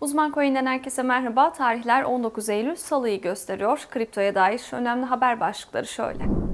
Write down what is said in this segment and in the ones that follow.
Uzman Coin'den herkese merhaba. Tarihler 19 Eylül Salı'yı gösteriyor. Kriptoya dair önemli haber başlıkları şöyle.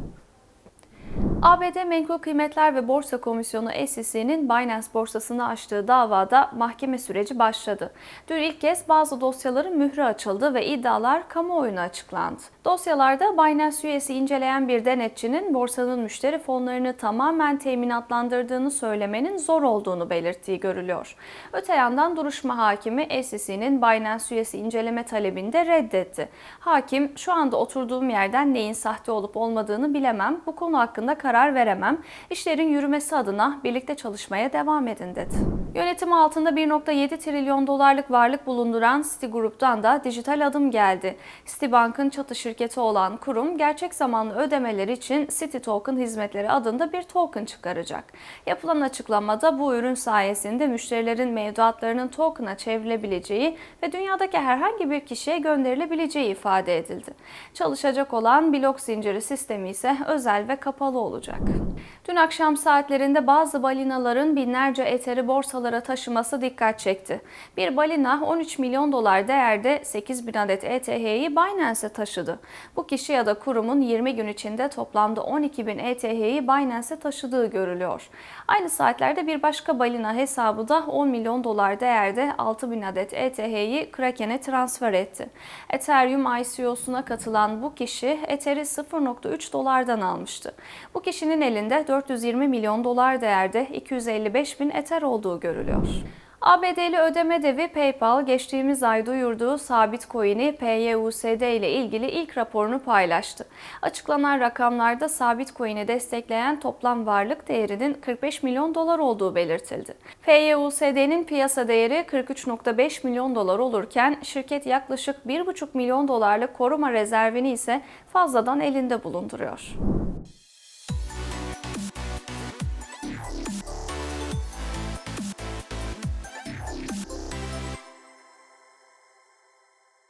ABD Menkul Kıymetler ve Borsa Komisyonu SEC'nin Binance borsasını açtığı davada mahkeme süreci başladı. Dün ilk kez bazı dosyaların mührü açıldı ve iddialar kamuoyuna açıklandı. Dosyalarda Binance üyesi inceleyen bir denetçinin borsanın müşteri fonlarını tamamen teminatlandırdığını söylemenin zor olduğunu belirttiği görülüyor. Öte yandan duruşma hakimi SEC'nin Binance üyesi inceleme talebini de reddetti. Hakim, şu anda oturduğum yerden neyin sahte olup olmadığını bilemem, bu konu hakkında karar veremem, işlerin yürümesi adına birlikte çalışmaya devam edin dedi. Yönetim altında 1.7 trilyon dolarlık varlık bulunduran Citigroup'tan da dijital adım geldi. Citibank'ın çatı şirketi olan kurum gerçek zamanlı ödemeler için Citi Token hizmetleri adında bir token çıkaracak. Yapılan açıklamada bu ürün sayesinde müşterilerin mevduatlarının token'a çevrilebileceği ve dünyadaki herhangi bir kişiye gönderilebileceği ifade edildi. Çalışacak olan blok zinciri sistemi ise özel ve kapalı olacak. Dün akşam saatlerinde bazı balinaların binlerce eteri borsalara taşıması dikkat çekti. Bir balina 13 milyon dolar değerde 8 bin adet ETH'yi Binance'e taşıdı. Bu kişi ya da kurumun 20 gün içinde toplamda 12 bin ETH'yi Binance'e taşıdığı görülüyor. Aynı saatlerde bir başka balina hesabı da 10 milyon dolar değerde 6 bin adet ETH'yi Kraken'e transfer etti. Ethereum ICO'suna katılan bu kişi Ether'i 0.3 dolardan almıştı. Bu kişinin elinde 420 milyon dolar değerde 255 bin Ether olduğu görülüyor. ABD'li ödeme devi PayPal geçtiğimiz ay duyurduğu sabit coin'i PYUSD ile ilgili ilk raporunu paylaştı. Açıklanan rakamlarda sabit coin'i destekleyen toplam varlık değerinin 45 milyon dolar olduğu belirtildi. PYUSD'nin piyasa değeri 43.5 milyon dolar olurken şirket yaklaşık 1,5 milyon dolarlık koruma rezervini ise fazladan elinde bulunduruyor.